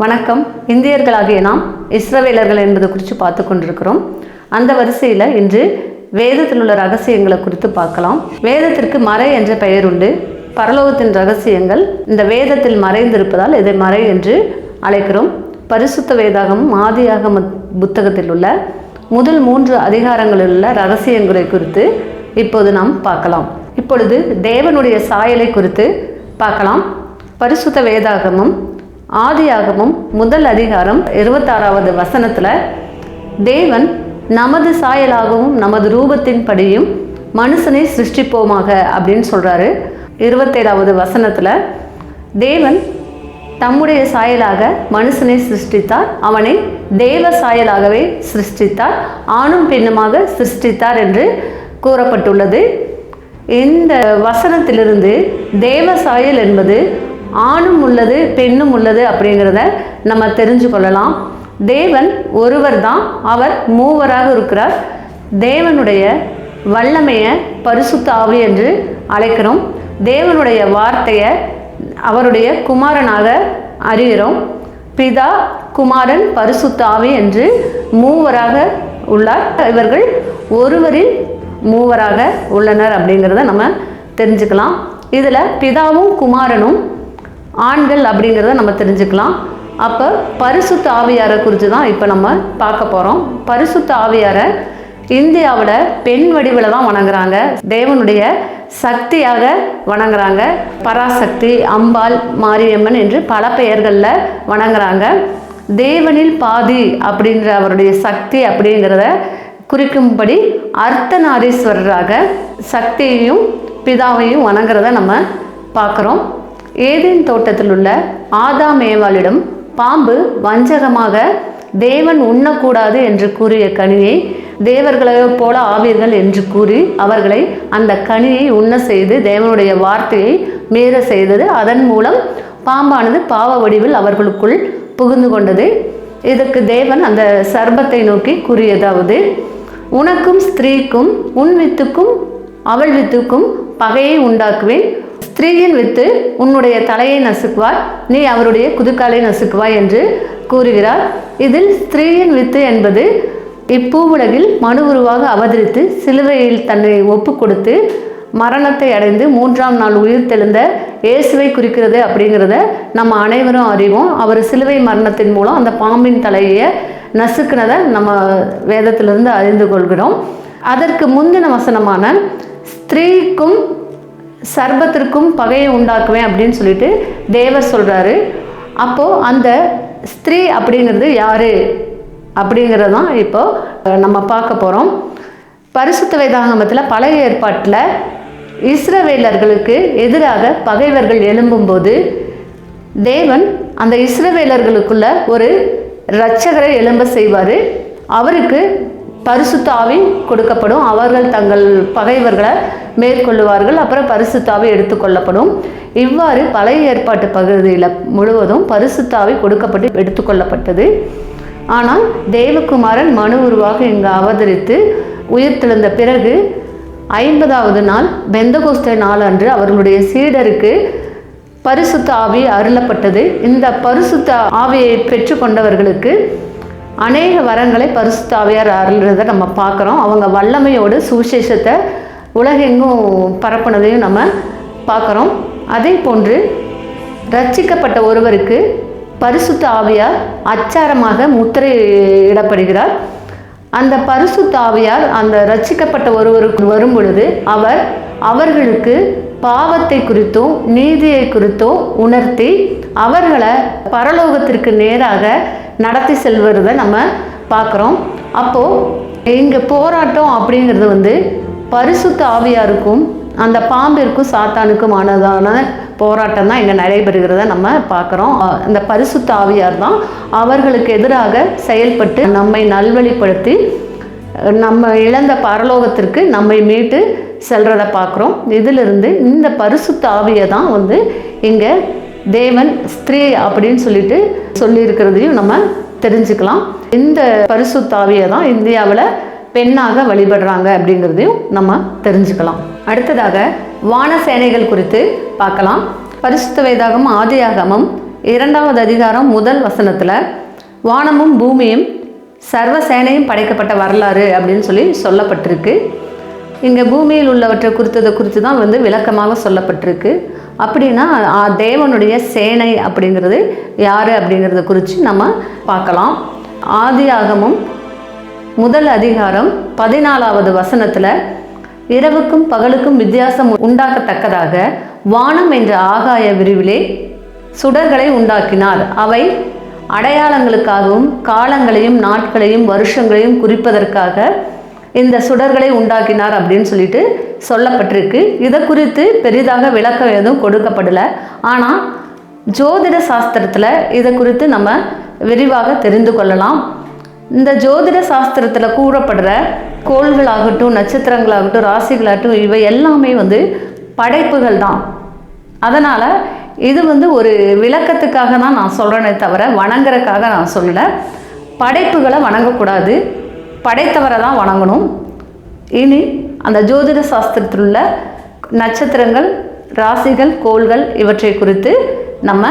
வணக்கம். இந்தியர்களாகிய நாம் இஸ்ரவேலர்கள் என்பது குறித்து பார்த்து கொண்டிருக்கிறோம். அந்த வரிசையில் இன்று வேதத்தில் உள்ள ரகசியங்களை குறித்து பார்க்கலாம். வேதத்திற்கு மறை என்ற பெயர் உண்டு. பரலோகத்தின் ரகசியங்கள் இந்த வேதத்தில் மறைந்திருப்பதால் இதை மறை என்று அழைக்கிறோம். பரிசுத்த வேதாகமும் ஆதியாகம புத்தகத்தில் உள்ள முதல் மூன்று அதிகாரங்களில் உள்ள ரகசியங்களை குறித்து இப்போது நாம் பார்க்கலாம். இப்பொழுது தேவனுடைய சாயலை குறித்து பார்க்கலாம். பரிசுத்த வேதாகமும் ஆதியாகமும் முதல் அதிகாரம் இருபத்தாறாவது வசனத்தில் தேவன் நமது சாயலாகவும் நமது ரூபத்தின் படியும் மனுஷனை சிருஷ்டிப்போமாக அப்படின்னு சொல்கிறாரு இருபத்தேழாவது வசனத்தில் தேவன் தம்முடைய சாயலாக மனுஷனை சிருஷ்டித்தார். அவனை தேவ சாயலாகவே சிருஷ்டித்தார். ஆணும் பெண்ணுமாக சிருஷ்டித்தார் என்று கூறப்பட்டுள்ளது. இந்த வசனத்திலிருந்து தேவ சாயல் என்பது ஆணும் உள்ளது பெண்ணும் உள்ளது அப்படிங்கிறத நம்ம தெரிஞ்சு கொள்ளலாம் தேவன் ஒருவர் தான் அவர் மூவராக இருக்கிறார். தேவனுடைய வல்லமையை பரிசுத்த ஆவி என்று அழைக்கிறோம். தேவனுடைய வார்த்தையை அவருடைய குமாரனாக அறிகிறோம். பிதா குமாரன் பரிசுத்த ஆவி என்று மூவராக உள்ளார். இவர்கள் ஒருவரில் மூவராக உள்ளனர் அப்படிங்கிறத நம்ம தெரிஞ்சுக்கலாம். இதில் பிதாவும் குமாரனும் ஆண்கள் அப்படிங்கிறத நம்ம தெரிஞ்சுக்கலாம். அப்போ பரிசுத்த ஆவியாரை குறித்து தான் இப்போ நம்ம பார்க்க போகிறோம் பரிசுத்த ஆவியாரை இந்தியாவில் பெண் வடிவில் தான் வணங்குறாங்க. தேவனுடைய சக்தியாக வணங்குறாங்க. பராசக்தி அம்பாள் மாரியம்மன் என்று பல பெயர்களில் வணங்குறாங்க. தேவனில் பாதி அப்படின்ற அவருடைய சக்தி அப்படிங்கிறத குறிக்கும்படி அர்த்தநாரீஸ்வரராக சக்தியையும் பிதாவையும் வணங்குறத நம்ம பார்க்குறோம். ஏதேன் தோட்டத்தில் உள்ள ஆதாம் ஏவாளிடம் பாம்பு வஞ்சகமாக தேவன் உண்ணக்கூடாது என்று கூறிய கனியை தேவர்களைப் போல ஆவீர்கள் என்று கூறி அவர்களை அந்த கனியை உண்ண செய்து தேவனுடைய வார்த்தையை மீற செய்தது. அதன் மூலம் பாம்பானது பாவ வடிவில் அவர்களுக்குள் புகுந்து கொண்டது. இதற்கு தேவன் அந்த சர்பத்தை நோக்கி கூறியதாவது உனக்கும் ஸ்திரீக்கும் உன் வித்துக்கும் அவள் வித்துக்கும் பகையை உண்டாக்குவேன். ஸ்திரீயின் வித்து உன்னுடைய தலையை நசுக்குவார் நீ அவருடைய குதுக்காலை நசுக்குவாய் என்று கூறுகிறார். இதில் ஸ்திரீயின் வித்து என்பது இப்பூவுலகில் மனு உருவாக அவதரித்து சிலுவையில் தன்னை ஒப்பு கொடுத்து மரணத்தை அடைந்து மூன்றாம் நாள் உயிர் தெழுந்த இயேசுவை குறிக்கிறது அப்படிங்கிறத நம்ம அனைவரும் அறிவோம். அவர் சிலுவை மரணத்தின் மூலம் அந்த பாம்பின் தலையை நசுக்குனதை நம்ம வேதத்திலிருந்து அறிந்து கொள்கிறோம். அதற்கு முந்தின வசனமான ஸ்திரீக்கும் சர்பத்திற்கும் பகையை உண்டாக்குவேன் அப்படின்னு சொல்லிட்டு தேவர் சொல்கிறாரு அப்போது அந்த ஸ்திரீ அப்படிங்கிறது யார்? அப்படிங்கிறது தான் இப்போது நம்ம பார்க்க போகிறோம் பரிசுத்த வேதாகமத்தில் பழைய ஏற்பாட்டில் இஸ்ரவேலர்களுக்கு எதிராக பகைவர்கள் எழும்பும்போது தேவன் அந்த இஸ்ரவேலர்களுக்குள்ள ஒரு இரட்சகரை எழும்ப செய்வார். அவருக்கு பரிசுத்தாவி கொடுக்கப்படும். அவர்கள் தங்கள் பகைவர்களை மேற்கொள்ளுவார்கள். அப்புறம் பரிசுத்தாவி எடுத்துக்கொள்ளப்படும் இவ்வாறு பழைய ஏற்பாட்டு பகுதியில் முழுவதும் பரிசுத்தாவி கொடுக்கப்பட்டு எடுத்துக்கொள்ளப்பட்டது ஆனால் தேவகுமாரன் மனு உருவாக இங்கு அவதரித்து உயிர் தெழுந்த பிறகு ஐம்பதாவது நாள் பெந்தகோஸ்த நாள் அன்று அவர்களுடைய சீடருக்கு பரிசுத்த ஆவி அருளப்பட்டது. இந்த பரிசுத்த ஆவியை பெற்றுக்கொண்டவர்களுக்கு அநேக வரங்களை பரிசுத்தாவியார் அருள்றதை நம்ம பார்க்குறோம். அவங்க வல்லமையோடு சுவிசேஷத்தை உலகெங்கும் பரப்புனதையும் நம்ம பார்க்குறோம். அதே போன்று ரட்சிக்கப்பட்ட ஒருவருக்கு பரிசுத்த ஆவியார் அச்சாரமாக முத்திரையிடப்படுகிறார். அந்த பரிசுத்த ஆவியார் அந்த ரட்சிக்கப்பட்ட ஒருவருக்கு வரும் பொழுது அவர் அவர்களுக்கு பாவத்தை குறித்தும் நீதியை குறித்தும் உணர்த்தி அவர்களை பரலோகத்திற்கு நேராக நடத்தி செல்வதை நம்ம பார்க்குறோம். அப்போது இங்கே போராட்டம் அப்படிங்கிறது வந்து பரிசுத்த ஆவியாருக்கும் அந்த பாம்பிற்கும் சாத்தானுக்குமானதான போராட்டம் தான் இங்கே நடைபெறுகிறத நம்ம பார்க்குறோம். அந்த பரிசுத்த ஆவியார் தான் அவர்களுக்கு எதிராக செயல்பட்டு நம்மை நல்வழிப்படுத்தி நம்ம இழந்த பரலோகத்திற்கு நம்மை மீட்டு செல்றதை பார்க்குறோம். இதிலிருந்து இந்த பரிசுத்த ஆவியை தான் வந்து இங்கே தேவன் ஸ்திரீ அப்படின்னு சொல்லிட்டு சொல்லியிருக்கிறதையும் நம்ம தெரிஞ்சுக்கலாம். இந்த பரிசு தாவியை தான் இந்தியாவில் பெண்ணாக வழிபடுறாங்க அப்படிங்கிறதையும் நம்ம தெரிஞ்சுக்கலாம். அடுத்ததாக வான சேனைகள் குறித்து பார்க்கலாம். பரிசுத்த வேதாகம் ஆதியாகமம் இரண்டாவது அதிகாரம் முதல் வசனத்தில் வானமும் பூமியும் சர்வ சேனையும் படைக்கப்பட்ட வரலாறு அப்படின்னு சொல்லி சொல்லப்பட்டிருக்கு. இங்கே பூமியில் உள்ளவற்றை குறித்ததை குறித்து தான் வந்து விளக்கமாக சொல்லப்பட்டிருக்கு. அப்படின்னா தேவனுடைய சேனை அப்படிங்கிறது யார் அப்படிங்கிறத குறித்து நம்ம பார்க்கலாம். ஆதியாகமும் முதல் அதிகாரம் பதினாலாவது வசனத்தில் இரவுக்கும் பகலுக்கும் வித்தியாசம் உண்டாக்கத்தக்கதாக வானம் என்ற ஆகாய விரிவிலே சுடர்களை உண்டாக்கினார். அவை அடையாளங்களுக்காகவும் காலங்களையும் நாட்களையும் வருஷங்களையும் குறிப்பதற்காக இந்த சுடர்களை உண்டாக்கினார் அப்படின்னு சொல்லிட்டு சொல்லப்பட்டிருக்கு. இதை குறித்து பெரிதாக விளக்கம் எதுவும் கொடுக்கப்படலை. ஆனால் ஜோதிட சாஸ்திரத்தில் இதை குறித்து நம்ம விரிவாக தெரிந்து கொள்ளலாம். இந்த ஜோதிட சாஸ்திரத்தில் கூறப்படுற கோள்களாகட்டும் நட்சத்திரங்களாகட்டும் ராசிகளாகட்டும் இவை எல்லாமே வந்து படைப்புகள் தான். அதனால் இது வந்து ஒரு விளக்கத்துக்காக தான் நான் சொல்கிறேனே தவிர வணங்குறதுக்காக நான் சொல்லலை. படைப்புகளை வணங்கக்கூடாது. படைத்தவரை தான் வணங்கணும். இனி அந்த ஜோதிட சாஸ்திரத்தில் உள்ள நட்சத்திரங்கள் ராசிகள் கோள்கள் இவற்றை குறித்து நம்ம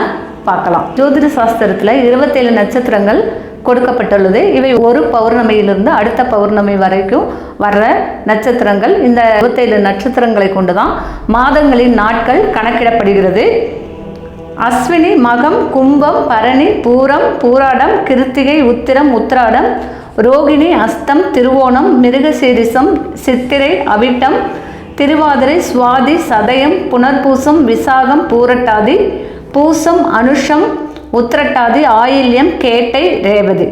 பார்க்கலாம். ஜோதிட சாஸ்திரத்தில் இருபத்தேழு நட்சத்திரங்கள் கொடுக்கப்பட்டுள்ளது. இவை ஒரு பௌர்ணமியிலிருந்து அடுத்த பௌர்ணமி வரைக்கும் வர்ற நட்சத்திரங்கள். இந்த இருபத்தேழு நட்சத்திரங்களை கொண்டு தான் மாதங்களின் நாட்கள் கணக்கிடப்படுகிறது. அஸ்வினி மகம் கும்பம் பரணி பூரம் பூராடம் கிருத்திகை உத்திரம் உத்திராடம் ரோகிணி அஸ்தம் திருவோணம் மிருகசீரிசம் சித்திரை அவிட்டம் திருவாதிரை சுவாதி சதயம் புனர்பூசம் விசாகம் பூரட்டாதி பூசம் அனுஷம் உத்திரட்டாதி ஆயில்யம் கேட்டை ரேவதி.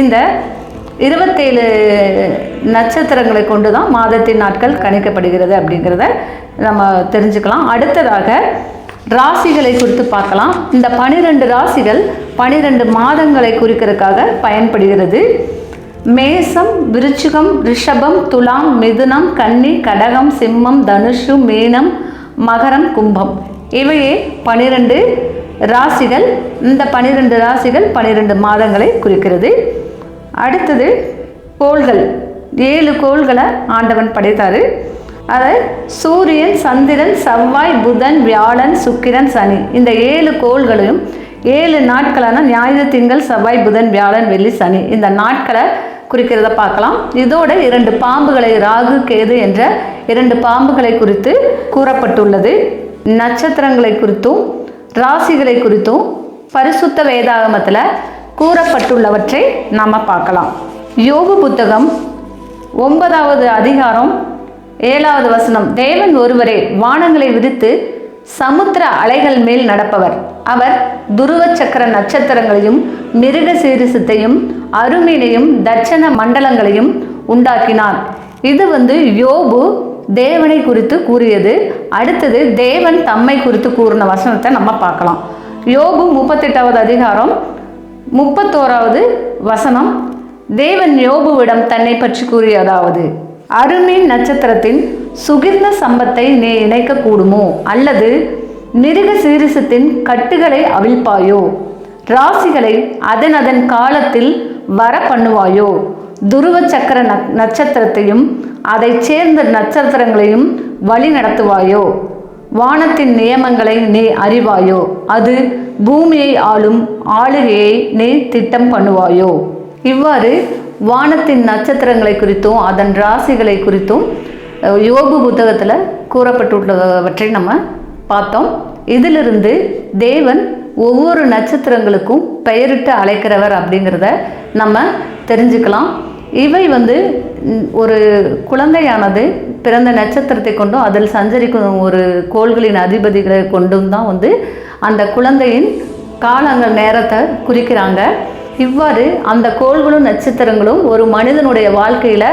இந்த இருபத்தேழு நட்சத்திரங்களை கொண்டு தான் மாதத்தின் நாட்கள் கணிக்கப்படுகிறது அப்படிங்கிறத நம்ம தெரிஞ்சுக்கலாம். அடுத்ததாக ராசிகளை குறித்து பார்க்கலாம். இந்த பனிரெண்டு ராசிகள் பனிரெண்டு மாதங்களை குறிக்கிறதுக்காக பயன்படுகிறது. மேசம் விருச்சிகம் ரிஷபம் துலாம் மிதுனம் கன்னி கடகம் சிம்மம் தனுஷு மீனம் மகரம் கும்பம். இவையே பனிரெண்டு ராசிகள். இந்த பனிரெண்டு ராசிகள் பனிரெண்டு மாதங்களை குறிக்கிறது. அடுத்தது கோள்கள். ஏழு கோள்களை ஆண்டவன் படைத்தாரு. அதாவது சூரியன் சந்திரன் செவ்வாய் புதன் வியாழன் சுக்கிரன் சனி. இந்த ஏழு கோள்களையும் ஏழு நாட்களான ஞாயிறு திங்கள் செவ்வாய் புதன் வியாழன் வெள்ளி சனி. இந்த நாட்களை குறிக்கிறத பார்க்கலாம். இதோட இரண்டு பாம்புகளை ராகு கேது என்ற இரண்டு பாம்புகளை குறித்து கூறப்பட்டுள்ளது. நட்சத்திரங்களை குறித்தும் ராசிகளை குறித்தும் பரிசுத்த வேதாகமத்தில் கூறப்பட்டுள்ளவற்றை நாம் பார்க்கலாம். யோகு புத்தகம் ஒன்பதாவது அதிகாரம் ஏழாவது வசனம் தேவன் ஒருவரே வானங்களை விரித்து சமுத்திர அலைகள் மேல் நடப்பவர். அவர் துருவ சக்கர நட்சத்திரங்களையும் மிருக சீரிசத்தையும் அருமீனையும் தட்சண மண்டலங்களையும் உண்டாக்கினார். இது வந்து யோபு தேவனை குறித்து கூறியது. அடுத்தது தேவன் தம்மை குறித்து கூறின வசனத்தை நம்ம பார்க்கலாம். யோபு முப்பத்தெட்டாவது அதிகாரம் முப்பத்தோராவது வசனம் தேவன் யோபுவிடம் தன்னை பற்றி கூறியதாவது. அருமீன் நட்சத்திரத்தின் சுகிர்ந்த சம்பத்தை நீ இணைக்க கூடுமோ அல்லது மிருக சீரிசத்தின் கட்டுகளை அவிழ்ப்பாயோ? ராசிகளை அதன் அதன் காலத்தில் வர பண்ணுவாயோ துருவ சக்கர நட்சத்திரத்தையும் அதைச் சேர்ந்த நட்சத்திரங்களையும் வழி நடத்துவாயோ? வானத்தின் நியமங்களை நீ அறிவாயோ? அது பூமியை ஆளும் ஆளுகையை நீ திட்டம் பண்ணுவாயோ? இவ்வாறு வானத்தின் நட்சத்திரங்களை குறித்தும் அதன் ராசிகளை குறித்தும் யோகு புத்தகத்தில் கூறப்பட்டுள்ளவற்றை நம்ம பார்த்தோம். இதிலிருந்து தேவன் ஒவ்வொரு நட்சத்திரங்களுக்கும் பெயரிட்டு அழைக்கிறவர் அப்படிங்கிறத நம்ம தெரிஞ்சுக்கலாம். இவை வந்து ஒரு குழந்தையானது பிறந்த நட்சத்திரத்தை கொண்டும் அதில் சஞ்சரிக்கும் ஒரு கோள்களின் அதிபதிகளை கொண்டும் தான் வந்து அந்த குழந்தையின் காலங்கள் நேரத்தை குறிக்கிறாங்க. இவ்வாறு அந்த கோள்களும் நட்சத்திரங்களும் ஒரு மனிதனுடைய வாழ்க்கையில்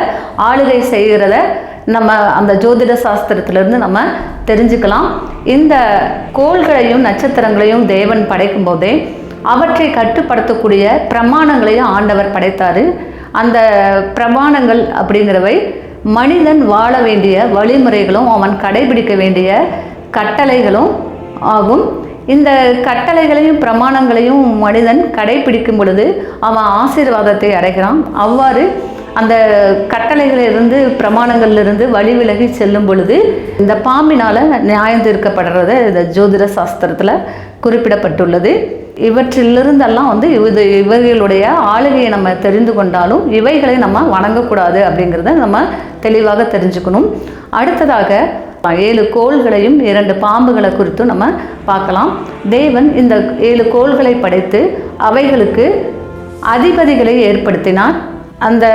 ஆளுகை செய்கிறத நம்ம அந்த ஜோதிட சாஸ்திரத்திலிருந்து நம்ம தெரிஞ்சுக்கலாம். இந்த கோள்களையும் நட்சத்திரங்களையும் தேவன் படைக்கும் போதே அவற்றை கட்டுப்படுத்தக்கூடிய பிரமாணங்களையும் ஆண்டவர் படைத்தார். அந்த பிரமாணங்கள் அப்படிங்கிறவை மனிதன் வாழ வேண்டிய வழிமுறைகளும் அவன் கடைபிடிக்க வேண்டிய கட்டளைகளும் ஆகும். இந்த கட்டளைகளையும் பிரமாணங்களையும் மனிதன் கடைபிடிக்கும் பொழுது அவன் ஆசீர்வாதத்தை அடைகிறான். அவ்வாறு அந்த கட்டளைகளிலிருந்து பிரமாணங்களிலிருந்து வழி விலகி செல்லும் பொழுது இந்த பாம்பினால் நியாயம் தீர்க்கப்படுறத இந்த ஜோதிட சாஸ்திரத்தில் குறிப்பிடப்பட்டுள்ளது. இவற்றிலிருந்தெல்லாம் வந்து இது இவர்களுடைய ஆளுகையை நம்ம தெரிந்து கொண்டாலும் இவைகளை நம்ம வணங்கக்கூடாது அப்படிங்கிறத நம்ம தெளிவாக தெரிஞ்சுக்கணும். அடுத்ததாக ஏழு கோள்களையும் இரண்டு பாம்புகளை குறித்தும் நம்ம பார்க்கலாம். தேவன் இந்த ஏழு கோள்களை படைத்து அவைகளுக்கு அதிபதிகளை ஏற்படுத்தினார். அந்த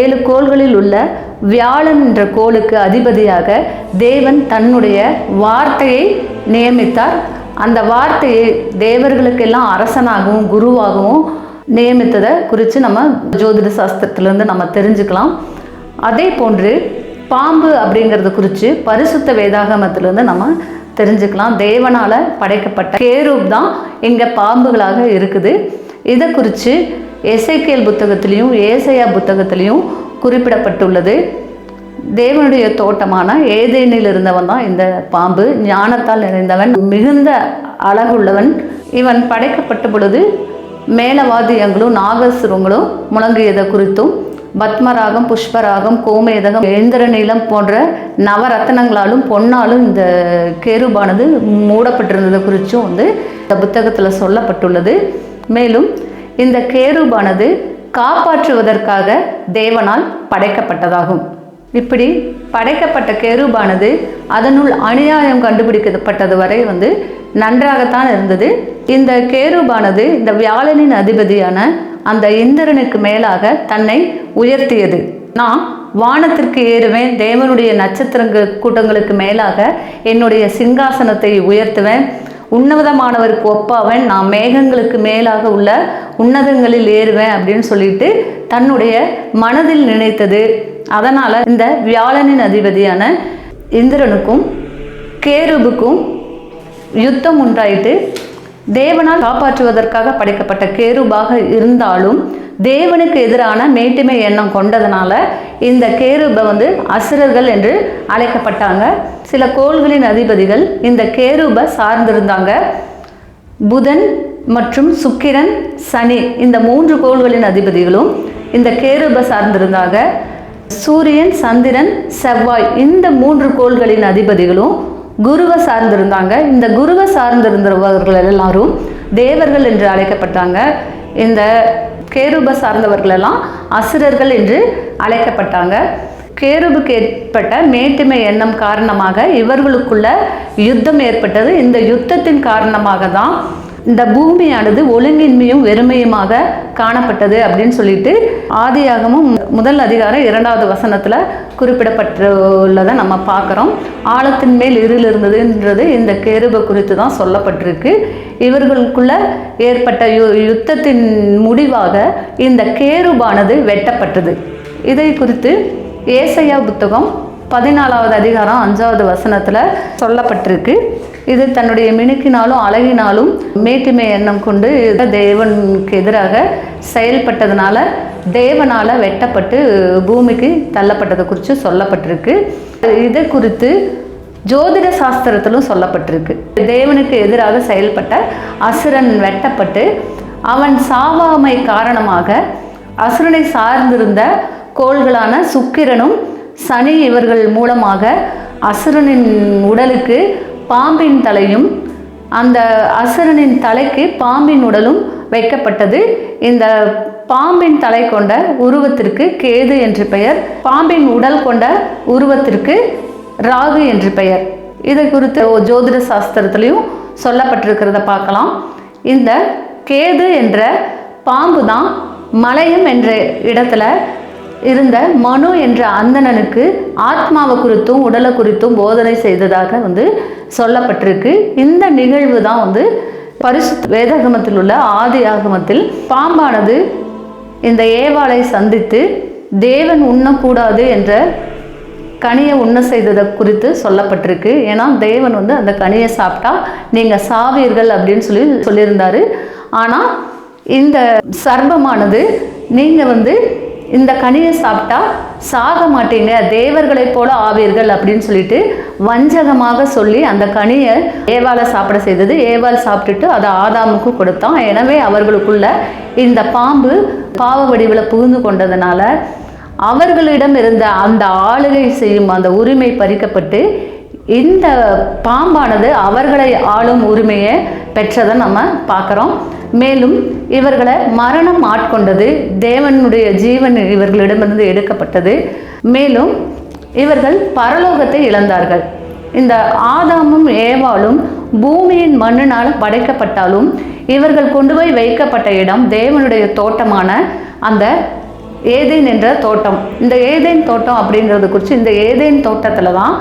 ஏழு கோள்களில் உள்ள வியாழன் என்ற கோளுக்கு அதிபதியாக தேவன் தன்னுடைய வார்த்தையை நியமித்தார். அந்த வார்த்தையை தேவர்களுக்கெல்லாம் அரசனாகவும் குருவாகவும் நியமித்ததை குறித்து நம்ம ஜோதிட சாஸ்திரத்திலேருந்து நம்ம தெரிஞ்சுக்கலாம். அதே போன்று பாம்பு அப்படிங்கிறத குறித்து பரிசுத்த வேதாகமத்திலேருந்து நம்ம தெரிஞ்சுக்கலாம். தேவனால் படைக்கப்பட்ட கேரூப் தான் இங்கே பாம்புகளாக இருக்குது. இதை குறித்து எசைக்கியல் புத்தகத்திலையும் ஏசையா புத்தகத்திலையும் குறிப்பிடப்பட்டுள்ளது. தேவனுடைய தோட்டமான ஏதேனில் இருந்தவன் தான் இந்த பாம்பு. ஞானத்தால் நிறைந்தவன் மிகுந்த அழகுள்ளவன். இவன் படைக்கப்பட்ட பொழுது மேலவாதியங்களும் நாகசுரங்களும் முழங்கியதை குறித்தும் பத்மராகம் புஷ்பராகம் கோமேதகம் இந்திரநீலம் போன்ற நவரத்தனங்களாலும் பொன்னாலும் இந்த கேருபானது மூடப்பட்டிருந்ததை குறித்தும் வந்து இந்த புத்தகத்தில் சொல்லப்பட்டுள்ளது. மேலும் இந்த கேருபானது காப்பாற்றுவதற்காக தேவனால் படைக்கப்பட்டதாகும். இப்படி படைக்கப்பட்ட கேருபானது அதனுள் அநியாயம் கண்டுபிடிக்கப்பட்டது வரை வந்து நன்றாகத்தான் இருந்தது. இந்த கேருபானது இந்த வியாழனின் அதிபதியான அந்த இந்திரனுக்கு மேலாக தன்னை உயர்த்தியது. நான் வானத்திற்கு ஏறுவேன் தேவனுடைய நட்சத்திரங்கள் கூட்டங்களுக்கு மேலாக என்னுடைய சிங்காசனத்தை உயர்த்துவேன். உன்னதமானவருக்கு ஒப்பாவன் நான் மேகங்களுக்கு மேலாக உள்ள உன்னதங்களில் ஏறுவேன் அப்படின்னு சொல்லிட்டு தன்னுடைய மனதில் நினைத்தது. அதனால் இந்த வியாழனின் அதிபதியான இந்திரனுக்கும் கேருபுக்கும் யுத்தம் உண்டாயிட்டு தேவனால் காப்பாற்றுவதற்காக படைக்கப்பட்ட கேருபாக இருந்தாலும் தேவனுக்கு எதிரான மேட்டுமை எண்ணம் கொண்டதுனால இந்த கேருபை வந்து அசுரர்கள் என்று அழைக்கப்பட்டாங்க. சில கோள்களின் அதிபதிகள் இந்த கேருபை சார்ந்திருந்தாங்க. புதன் மற்றும் சுக்கிரன் சனி இந்த மூன்று கோள்களின் அதிபதிகளும் இந்த கேருபை சார்ந்திருந்தாங்க. சூரியன் சந்திரன் செவ்வாய் இந்த மூன்று கோள்களின் அதிபதிகளும் குருவை சார்ந்திருந்தாங்க. இந்த குருவை சார்ந்திருந்தவர்கள் எல்லாரும் தேவர்கள் என்று அழைக்கப்பட்டாங்க. இந்த கேருப சார்ந்தவர்கள் எல்லாம் அசுரர்கள் என்று அழைக்கப்பட்டாங்க. கேருபுக்கு ஏற்பட்ட மேட்டுமை எண்ணம் காரணமாக இவர்களுக்குள்ள யுத்தம் ஏற்பட்டது. இந்த யுத்தத்தின் காரணமாக தான் இந்த பூமியானது ஒழுங்கின்மையும் வெறுமையுமாக காணப்பட்டது அப்படின்னு சொல்லிட்டு ஆதியாகமும் முதல் அதிகாரம் இரண்டாவது வசனத்தில் குறிப்பிடப்பட்டுள்ளதை நம்ம பார்க்குறோம். ஆழத்தின் மேல் இருள் இருந்ததுன்றது இந்த கேருபை குறித்து தான் சொல்லப்பட்டிருக்கு. இவர்களுக்குள்ள ஏற்பட்ட யு யுத்தத்தின் முடிவாக இந்த கேருபானது வெட்டப்பட்டது. இதை குறித்து ஏசையா புத்தகம் பதினாலாவது அதிகாரம் அஞ்சாவது வசனத்தில் சொல்லப்பட்டிருக்கு. இது தன்னுடைய மினுக்கினாலும் அழகினாலும் மேட்டுமை எண்ணம் கொண்டு தேவனுக்கு எதிராக செயல்பட்டதுனால தேவனால் வெட்டப்பட்டு பூமிக்கு தள்ளப்பட்டதை குறித்து சொல்லப்பட்டிருக்கு. இதை குறித்து ஜோதிட சாஸ்திரத்திலும் சொல்லப்பட்டிருக்கு. தேவனுக்கு எதிராக செயல்பட்ட அசுரன் வெட்டப்பட்டு அவன் சாவாமை காரணமாக அசுரனை சார்ந்திருந்த கோள்களான சுக்கிரனும் சனி இவர்கள் மூலமாக அசுரனின் உடலுக்கு பாம்பின் தலையும் அந்த அசுரனின் தலைக்கு பாம்பின் உடலும் வைக்கப்பட்டது. இந்த பாம்பின் தலை கொண்ட உருவத்திற்கு கேது என்று பெயர். பாம்பின் உடல் கொண்ட உருவத்திற்கு ராகு என்று பெயர். இதை குறித்து ஜோதிட சாஸ்திரத்திலையும் சொல்லப்பட்டிருக்கிறத பார்க்கலாம். இந்த கேது என்ற பாம்பு தான் மலையம் என்ற இடத்துல இருந்த மனு என்ற அந்தணனுக்கு ஆத்மாவை குறித்தும் உடலை குறித்தும் போதனை செய்ததாக வந்து சொல்லப்பட்டிருக்கு. இந்த நிகழ்வு தான் வந்து பரிசு வேதாகமத்தில் உள்ள ஆதி ஆகமத்தில் பாம்பானது இந்த ஏவாளை சந்தித்து தேவன் உண்ணக்கூடாது என்ற கனியை உண்ண செய்ததை குறித்து சொல்லப்பட்டிருக்கு. ஏன்னா தேவன் வந்து அந்த கனியை சாப்பிட்டா நீங்கள் சாவீர்கள் அப்படின்னு சொல்லி சொல்லியிருந்தாரு. ஆனால் இந்த சர்பமானது நீங்கள் வந்து இந்த கனியை சாப்பிட்டா சாக மாட்டீங்க தேவர்களைப் போல ஆவீர்கள் அப்படின்னு சொல்லிட்டு வஞ்சகமாக சொல்லி அந்த கனியை ஏவாலை சாப்பிட செய்தது. ஏவால் சாப்பிட்டுட்டு அதை ஆதாமுக்கு கொடுத்தான். எனவே அவர்களுக்குள்ள இந்த பாம்பு பாவ வடிவில் புகுந்து கொண்டதுனால அவர்களிடம் இருந்த அந்த ஆளுகை செய்யும் அந்த உரிமை பறிக்கப்பட்டு இந்த பாம்பானது அவர்களை ஆளும் உரிமையை பெற்றதை நம்ம பார்க்குறோம். மேலும் இவர்களை மரணம் ஆட்கொண்டது தேவனுடைய ஜீவன் இவர்களிடமிருந்து எடுக்கப்பட்டது. மேலும் இவர்கள் பரலோகத்தை இழந்தார்கள். இந்த ஆதாமும் ஏவாளும் பூமியின் மண்ணினால் படைக்கப்பட்டாலும் இவர்கள் கொண்டு போய் வைக்கப்பட்ட இடம் தேவனுடைய தோட்டமான அந்த ஏதேன் என்ற தோட்டம். இந்த ஏதேன் தோட்டம் அப்படிங்கிறது குறித்து இந்த ஏதேன் தோட்டத்தில் தான்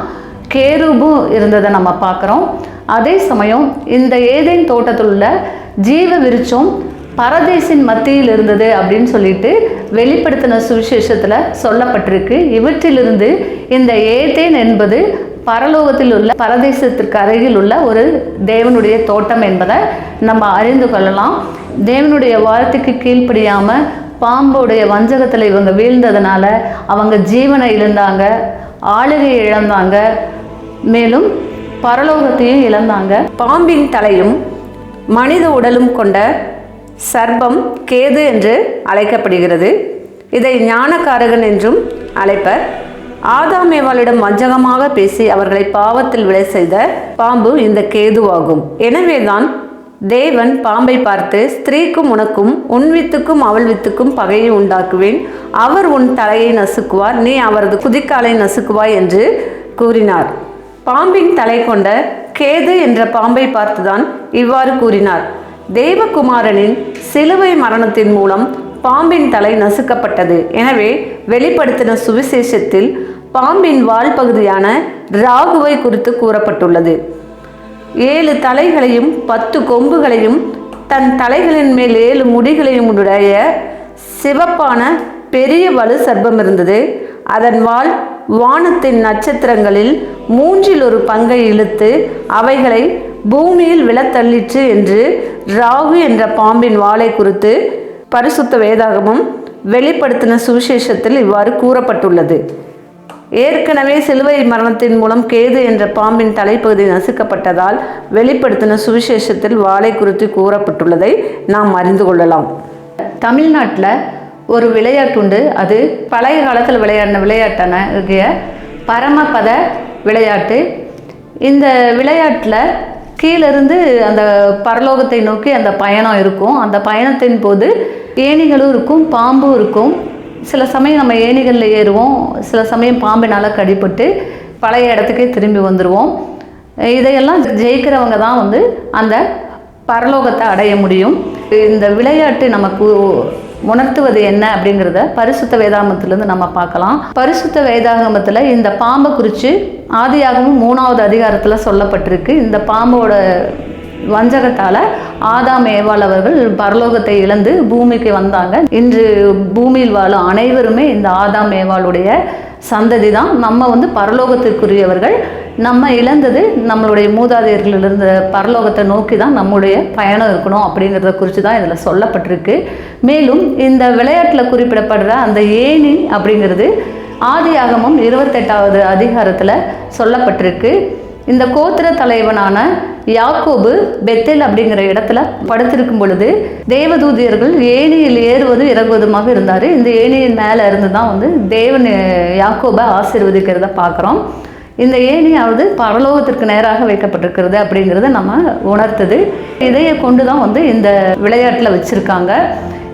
கேருபும் இருந்ததை நம்ம பார்க்குறோம். அதே சமயம் இந்த ஏதேன் தோட்டத்தில் உள்ள ஜீவ விருச்சம் பரதேசின் மத்தியில் இருந்தது அப்படின்னு சொல்லிட்டு வெளிப்படுத்தின சுவிசேஷத்தில் சொல்லப்பட்டிருக்கு. இவற்றிலிருந்து இந்த ஏதேன் என்பது பரலோகத்தில் உள்ள பரதேசத்திற்கு அருகில் உள்ள ஒரு தேவனுடைய தோட்டம் என்பதை நம்ம அறிந்து கொள்ளலாம். தேவனுடைய வார்த்தைக்கு கீழ்ப்படியாமல் பாம்புடைய வஞ்சகத்தில் இவங்க வீழ்ந்ததுனால அவங்க ஜீவனை இழந்தாங்க. ஆளுகையை இழந்தாங்க. மேலும் பரலோகத்தையும் இழந்தாங்க. பாம்பின் தலையும் மனித உடலும் கொண்ட சர்பம் கேது என்று அழைக்கப்படுகிறது. இதை ஞானக்காரகன் என்றும் அழைப்பர். ஆதாமேவாளிடம் வஞ்சகமாக பேசி அவர்களை பாவத்தில் விளை செய்த பாம்பு இந்த கேதுவாகும். எனவேதான் தேவன் பாம்பை பார்த்து ஸ்திரீக்கும் உனக்கும் உன் வித்துக்கும் அவள் வித்துக்கும் பகையை உண்டாக்குவேன். அவர் உன் தலையை நசுக்குவார் நீ அவரது குதிக்காலை நசுக்குவாய் என்று கூறினார். பாம்பின் தலை கொண்ட கேது என்ற பாம்பை பார்த்துதான் இவ்வாறு கூறினார். தேவகுமாரனின் சிலுவை மரணத்தின் மூலம் பாம்பின் தலை நசுக்கப்பட்டது. எனவே வெளிப்படுத்தின சுவிசேஷத்தில் பாம்பின் வால் பகுதியான ராகுவை குறித்து கூறப்பட்டுள்ளது. ஏழு தலைகளையும் பத்து கொம்புகளையும் தன் தலைகளின் மேல் ஏழு முடிகளையும் உடைய சிவப்பான பெரிய வலு சர்ப்பம் இருந்தது. அதன் வால் வானத்தின் நட்சத்திரங்களில் மூன்றில் ஒரு பங்கை இழுத்து அவைகளை பூமியில் விழத்தள்ளிற்று என்று ராகு என்ற பாம்பின் வாளை குறித்து பரிசுத்த வேதாகமும் வெளிப்படுத்தின சுவிசேஷத்தில் இவ்வாறு கூறப்பட்டுள்ளது. ஏற்கனவே சிலுவை மரணத்தின் மூலம் கேது என்ற பாம்பின் தலைப்பகுதி நசுக்கப்பட்டதால் வெளிப்படுத்தின சுவிசேஷத்தில் வாளை குறித்து கூறப்பட்டுள்ளதை நாம் அறிந்து கொள்ளலாம். தமிழ்நாட்டில் ஒரு விளையாட்டு உண்டு. அது பழைய காலத்தில் விளையாடின விளையாட்டான பரமபத விளையாட்டு. இந்த விளையாட்டில் கீழிருந்து அந்த பரலோகத்தை நோக்கி அந்த பயணம் இருக்கும். அந்த பயணத்தின் போது ஏணிகளும் இருக்கும் பாம்பும் இருக்கும். சில சமயம் நம்ம ஏணிகளில் ஏறுவோம். சில சமயம் பாம்பினால் கடிப்பட்டு பழைய இடத்துக்கே திரும்பி வந்துடுவோம் இதையெல்லாம் ஜெயிக்கிறவங்க தான் வந்து அந்த பரலோகத்தை அடைய முடியும். இந்த விளையாட்டு நமக்கு உணர்த்துவது என்ன அப்படிங்கிறத பரிசுத்த வேதாகமத்திலேருந்து நம்ம பார்க்கலாம். பரிசுத்த வேதாகமத்தில் இந்த பாம்பை குறித்து ஆதியாகவும் மூணாவது அதிகாரத்தில் சொல்லப்பட்டிருக்கு. இந்த பாம்போட வஞ்சகத்தால் ஆதாம் ஏவாள் அவர்கள் பரலோகத்தை இழந்து பூமிக்கு வந்தாங்க. இன்று பூமியில் வாழும் அனைவருமே இந்த ஆதாம் ஏவாளுடைய சந்ததி தான் நம்ம வந்து பரலோகத்திற்குரியவர்கள். நம்ம இழந்தது நம்மளுடைய மூதாதையர்கள் இருந்த பரலோகத்தை நோக்கி தான் நம்முடைய பயணம் இருக்கணும் அப்படிங்கிறத குறித்து தான் இதில் சொல்லப்பட்டிருக்கு. மேலும் இந்த விளையாட்டில் குறிப்பிடப்படுற அந்த ஏணி அப்படிங்கிறது ஆதியாகமும் இருபத்தெட்டாவது அதிகாரத்தில் சொல்லப்பட்டிருக்கு. இந்த கோத்திர தலைவனான யாக்கோபு பெத்தேல் அப்படிங்கிற இடத்துல படுத்திருக்கும் பொழுது தேவதூதியர்கள் ஏணியில் ஏறுவதும் இறங்குவதுமாக இருந்தார். இந்த ஏணியின் மேலே இருந்து தான் வந்து தேவன் யாக்கோபை ஆசீர்வதிக்கிறத பார்க்குறோம். இந்த ஏணியாவது பரலோகத்திற்கு நேராக வைக்கப்பட்டிருக்கிறது அப்படிங்கிறத நம்ம உணர்த்துது. இதையை கொண்டு தான் வந்து இந்த விளையாட்டில் வச்சுருக்காங்க.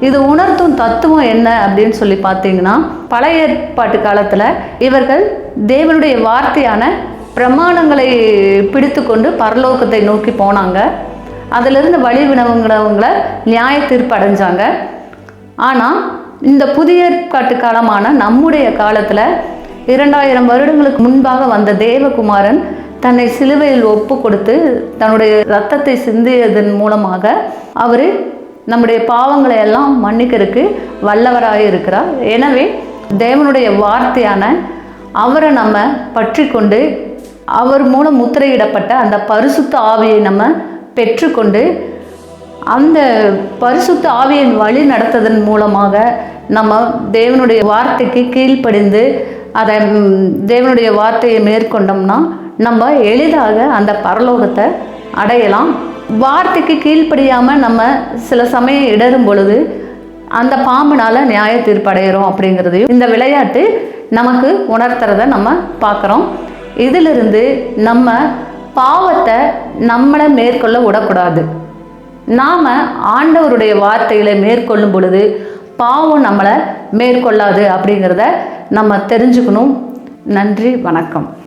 இது உணர்த்தும் தத்துவம் என்ன அப்படின்னு சொல்லி பார்த்தீங்கன்னா பழைய ஏற்பாட்டு காலத்தில் இவர்கள் தேவனுடைய வார்த்தையான பிரமாணங்களை பிடித்து கொண்டு பரலோகத்தை நோக்கி போனாங்க. அதிலிருந்து வழி வினவங்களவங்களை நியாய தீர்ப்பு அடைஞ்சாங்க. ஆனால் இந்த புதிய ஏற்பாட்டு காலமான நம்முடைய காலத்தில் இரண்டாயிரம் வருடங்களுக்கு முன்பாக வந்த தேவகுமாரன் தன்னை சிலுவையில் ஒப்பு கொடுத்து தன்னுடைய ரத்தத்தை சிந்தியதன் மூலமாக அவர் நம்முடைய பாவங்களை எல்லாம் மன்னிக்கிறதுக்கு வல்லவராக இருக்கிறார். எனவே தேவனுடைய வார்த்தையான அவரை நம்ம பற்றி கொண்டு அவர் மூலம் முத்திரையிடப்பட்ட அந்த பரிசுத்த ஆவியை நம்ம பெற்றுக்கொண்டு அந்த பரிசுத்த ஆவியின் வழி நடத்ததன் மூலமாக நம்ம தேவனுடைய வார்த்தைக்கு கீழ்ப்படிந்து அதை தேவனுடைய வார்த்தையை மேற்கொண்டோம்னா நம்ம எளிதாக அந்த பரலோகத்தை அடையலாம். வார்த்தைக்கு கீழ்ப்படியாமல் நம்ம சில சமயம் இடரும் பொழுது அந்த பாம்புனால் நியாய தீர்ப்படைகிறோம் அப்படிங்கிறதையும் இந்த விளையாட்டு நமக்கு உணர்த்துறத நம்ம பார்க்குறோம். இதிலிருந்து நம்ம பாவத்தை நம்மளை மேற்கொள்ள விடக்கூடாது. நாம் ஆண்டவருடைய வார்த்தைகளை மேற்கொள்ளும் பொழுது பாவம் நம்மளை மேற்கொள்ளாது அப்படிங்கிறத நம்ம தெரிஞ்சுக்கணும். நன்றி வணக்கம்.